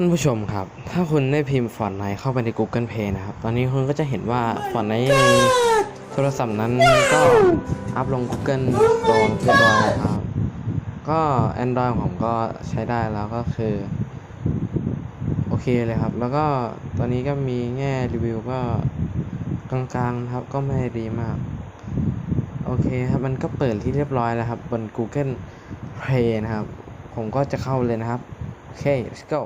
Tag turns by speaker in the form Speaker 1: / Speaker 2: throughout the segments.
Speaker 1: ท่านผู้ชมครับ ถ้าคุณได้พิมพ์ฟอนต์ไนเข้าไปใน Google Play นะครับ ตอนนี้คุณก็จะเห็นว่าฟอนต์ไนในโทรศัพท์นั้นก็อัพลง Google Store เรียบร้อยแล้วครับ ก็ Android ผมก็ใช้ได้แล้วก็คือ โอเคเลยครับ แล้วก็ตอนนี้ก็มีแง่รีวิวก็กลางๆนะครับ ก็ไม่ดีมาก โอเคครับ มันก็เปิดที่เรียบร้อยแล้วครับ บน Google Play นะครับ ผมก็จะเข้าเลยนะครับโอเค let's go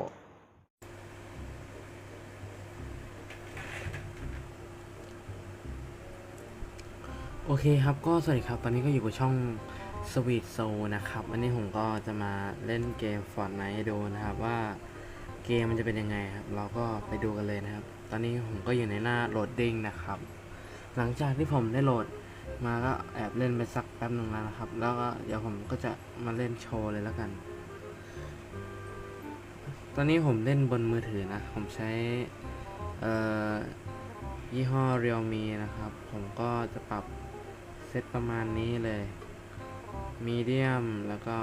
Speaker 1: โอเคครับก็สวัสดีครับตอนนี้ก็อยู่กับช่อง Sweet Soul นะครับวันนี้ผมก็จะมาเล่นเกม Fortnite ให้ดูนะครับว่าเกมมันจะเป็นยังไงครับ เราก็ไปดูกันเลยนะครับ ตอนนี้ผมก็อยู่ในหน้าโหลดดิ้งนะครับ หลังจากที่ผมได้โหลดมาก็แอบเล่นไปสักแป๊บหนึ่งแล้วนะครับ แล้วก็เดี๋ยวผมก็จะมาเล่นโชว์เลยแล้วกัน ตอนนี้ผมเล่นบนมือถือนะ ผมใช้ยี่ห้อ Realme นะครับ ผมก็จะปรับ เซตประมาณนี้เลยมีเดียมแล้วก็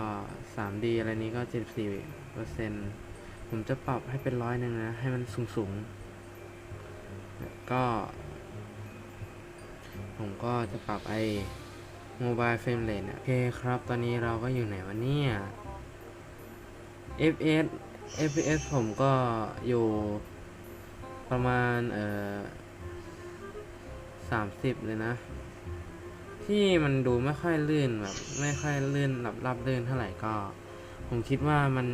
Speaker 1: 3D อะไรนี้ก็ 74เปอร์เซ็นต์ผมจะปรับให้เป็นร้อยหนึ่งนะ ให้มันสูงสูงก็ ผมก็จะปรับไอ้ Mobile Frame Rate เนี่ยโอเคครับ ตอนนี้เราก็อยู่ไหนวะเนี่ย FPS FPS ผมก็อยู่ประมาณ เอ่อสามสิบเลยนะ ที่มันดูไม่ค่อยลื่นแบบไม่ค่อยลื่นรับรับลื่นเท่าไหร่ก็ ผมคิดว่ามัน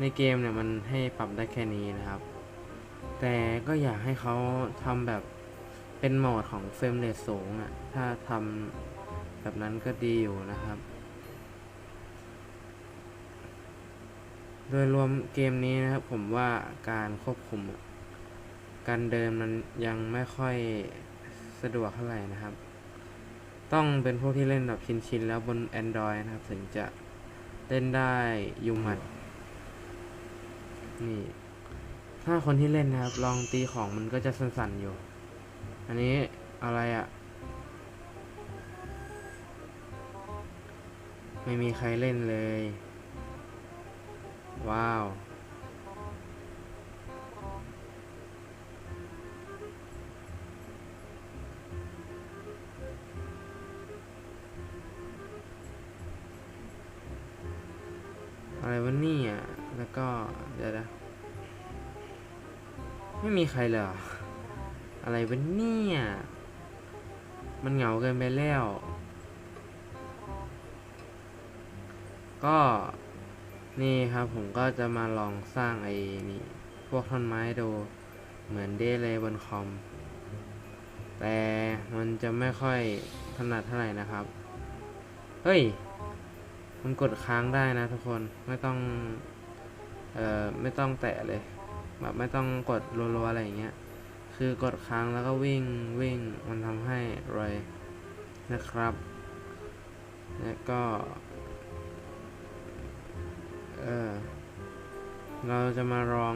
Speaker 1: ในเกมเนี่ยมันให้ปรับได้แค่นี้นะครับ แต่ก็อยากให้เขาทำแบบเป็นโหมดของเฟรมเรทสูงอะ่ะ ถ้าทำแบบนั้นก็ดีอยู่นะครับ โดยรวมเกมนี้นะครับผมว่าการควบคุม การเดินมันยังไม่ค่อยสะดวกเท่าไหร่นะครับ ต้องเป็นพวกที่เล่นแบบชินๆแล้วบน Android นะครับ ถึงจะเล่นได้ยุงมัดนี่ถ้าคนที่เล่นนะครับ ลองตีของมันก็จะสั่นๆอยู่ อันนี้อะไรอะ่ะ ไม่มีใครเล่นเลย ว้าว อะไรวะเนี่ยแล้วก็เดี๋ยวนะไม่มีใครเลยเหรออะไรวะเนี่ย มันเหงาเกินไปแล้ว ก็นี่ครับผมก็จะมาลองสร้างไอ้นี่พวกท่อนไม้ดูเหมือนเดเลยบนคอม แต่มันจะไม่ค่อยถนัดเท่าไหร่นะครับ เฮ้ย มันกดค้างได้นะทุกคนไม่ต้องเอ่อไม่ต้องแตะเลยแบบไม่ต้องกดรัวๆอะไรอย่างเงี้ยคือกดค้างแล้วก็วิ่งวิ่งมันทำให้รวยนะครับแล้วก็เออเราจะมาลอง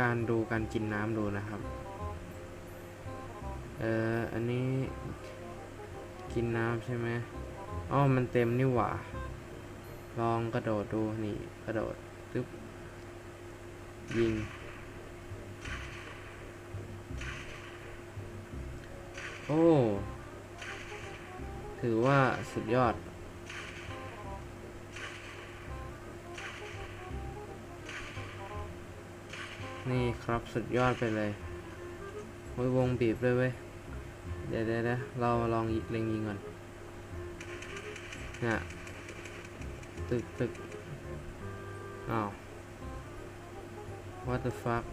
Speaker 1: การดูการกินน้ำดูนะครับ เอออันนี้กินน้ำใช่ไหมอ๋อมันเต็มนี่หว่า ลองกระโดดดูนี่กระโดดตึ๊บยิง โอ้ ถือว่าสุดยอด นี่ครับสุดยอดไปเลยโอ้ยวงบีบเลยเว้ย เดี๋ยวเดี๋ยวเดี๋ยวเราลองเล็งยิงก่อนเนี่ย ตึกตึกอ้าว what the fuck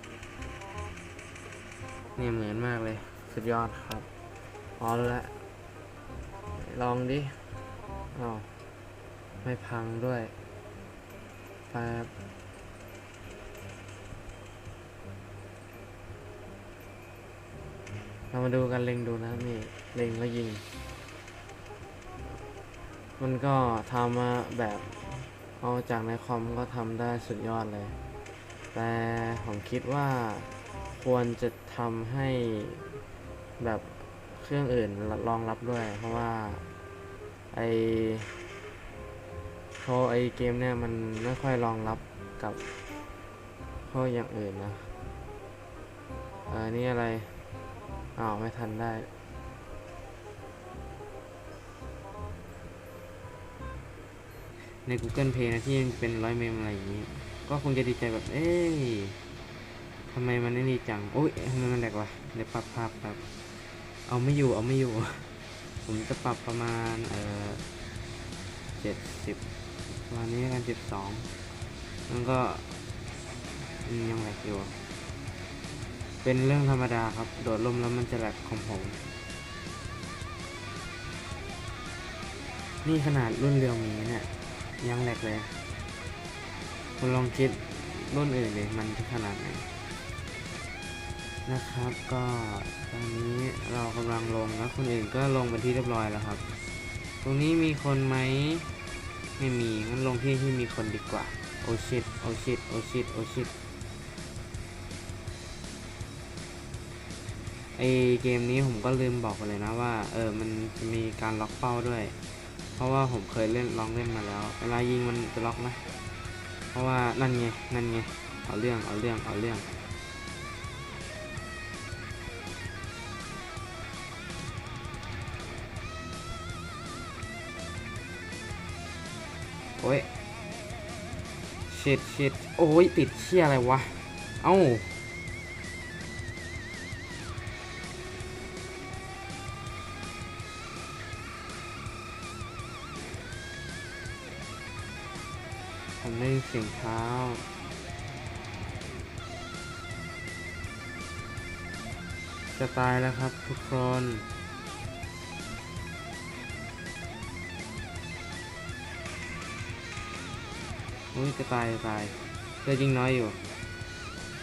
Speaker 1: เนี่ยเหมือนมากเลย สุดยอดครับอ๋อแล้วลองดิอ้าวไม่พังด้วยแป๊บเรามาดูกันเล็งดูนะนี่เล็งแล้วยิง มันก็ทำมาแบบ เอาจากในคอมก็ทำได้สุดยอดเลย แต่ผมคิดว่าควรจะทำให้แบบเครื่องอื่นรองรับด้วย เพราะว่าไอโทรไอเกมเนี่ยมันไม่ค่อยรองรับกับพราะอย่างอื่นนะอ่านี่อะไร อ้าว ไม่ทันได้ ใน Google Play นะที่เป็นร้อยเมมอะไรอย่างนี้ ก็คงจะดีใจแบบ เอ้ยทำไมมันไม่ดีจัง โอ้ยทำไมมันแหลกวะเดี๋ยวปรับภาพแบบเอาไม่อยู่ เอาไม่อยู่ ผมจะปรับประมาณ เอ่อเจ็ดสิบประมาณนี้กันเจ็ดสองมันก็ยังแหลกอยู่ เป็นเรื่องธรรมดาครับ โดดลมแล้วมันจะแหลกของผม นี่ขนาดรุ่นเรียวมีเนี่ย ยังแหลกเลย คุณลองคิดรุ่นอื่นเลยมันจะขนาดไหนนะครับก็ตอนนี้เรากำลังลงแล้วคนอื่นก็ลงเป็นที่เรียบร้อยแล้วครับ ตรงนี้มีคนไหมไม่มีงั้นลงที่ที่มีคนดีกว่า โอชิตโอชิตโอชิตโอชิตไอเกมนี้ผมก็ลืมบอกไปเลยนะว่า เออมันจะมีการล็อกเป้าด้วย ราะว่าผมเคยเล่นลองเล่นมาแล้ว เวลายิงมันจะล็อกนะ เพราะว่านั่นไง นั่นไง เอาเรื่อง เอาเรื่อง เอาเรื่อง โอ้ยชิดชิดโอ้ย ติดเชี่ยอะไรวะ เอ้า ผมได้ยินเสียงเท้าจะตายแล้วครับทุกคนอุ้ยจะตายจะตายเลือดยิงน้อยอยู่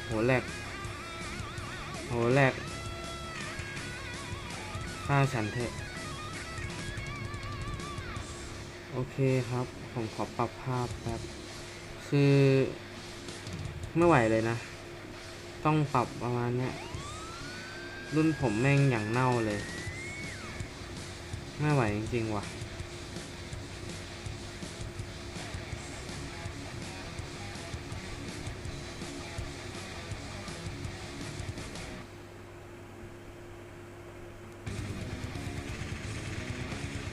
Speaker 1: โหแหลก โหแหลกฆ่าฉันเถอะ โอเคครับ ผมขอปรับภาพแบบ คือไม่ไหวเลยนะ ต้องปรับประมาณเนี้ย รุ่นผมแม่งอย่างเน่าเลย ไม่ไหวจริงๆว่ะ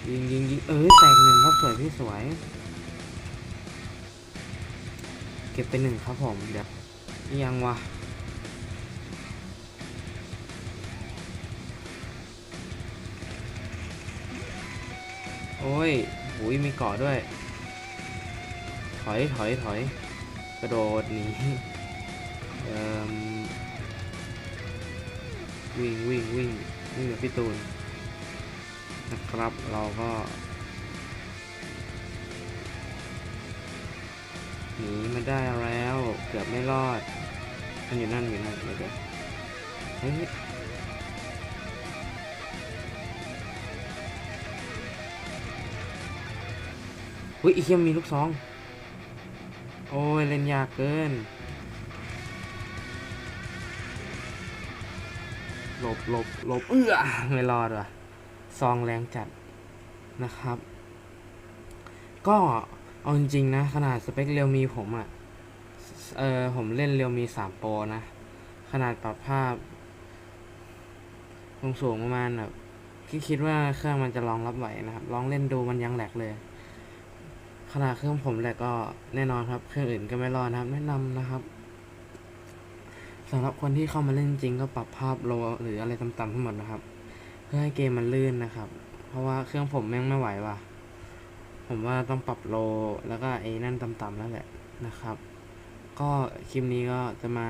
Speaker 1: ยิงยิงยิงเออแตกหนึ่งครับสวยพี่สวย เก็บไปหนึ่งครับผม เดี๋ยวยังวะโอ้ยหุยมีเกาะด้วย ถอยถอยถอยกระโดดหนีเอ่มวิ่งวิ่งวิ่งวิ่งกับพี่ตูนนะครับเราก็หนี ได้แล้วเกือบไม่รอดมันอยู่นั่นอยู่นั่นเดี๋ยวเดี๋ยวเฮ้ยอุ้ยอีกยังมีลูกซอง โอ้ยเล่นยากเกิน หลบหลบหลบเอื้อไม่รอดว่ะ ซองแรงจัดนะครับ ก็เอาจริงๆนะ ขนาดสเปคเรียวมีผมอะ่ะ เออผมเล่นเรียวมีสามโปรนะ ขนาดปรับภาพสูงสูงประมาณแบบคิดคิดว่าเครื่องมันจะรองรับไหวนะครับ ลองเล่นดูมันยังแหลกเลย ขนาดเครื่องผมแหลกก็แน่นอนครับ เครื่องอื่นก็ไม่รอดนะครับ แนะนำนะครับสำหรับคนที่เข้ามาเล่นจริงก็ปรับภาพโลหรืออะไรต่ำๆทั้งหมดนะครับ เพื่อให้เกมมันลื่นนะครับ เพราะว่าเครื่องผมแม่งไม่ไหวว่ะผมว่าต้องปรับโลแล้วก็ไอ้นั่นต่ำๆแล้วแหละนะครับ ก็คลิปนี้ก็จะมา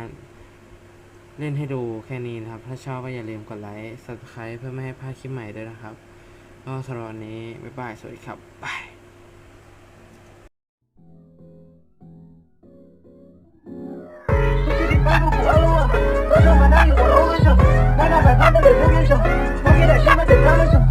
Speaker 1: เล่นให้ดูแค่นี้นะครับ ถ้าชอบก็อย่าลืมกดไลค์ subscribe เพื่อไม่ให้พลาดคลิปใหม่ด้วยนะครับ ก็สำหรับวันนี้ บ๊ายบาย สวัสดีครับบาย
Speaker 2: 那，那百八的得多跟你，我给他什么得多跟。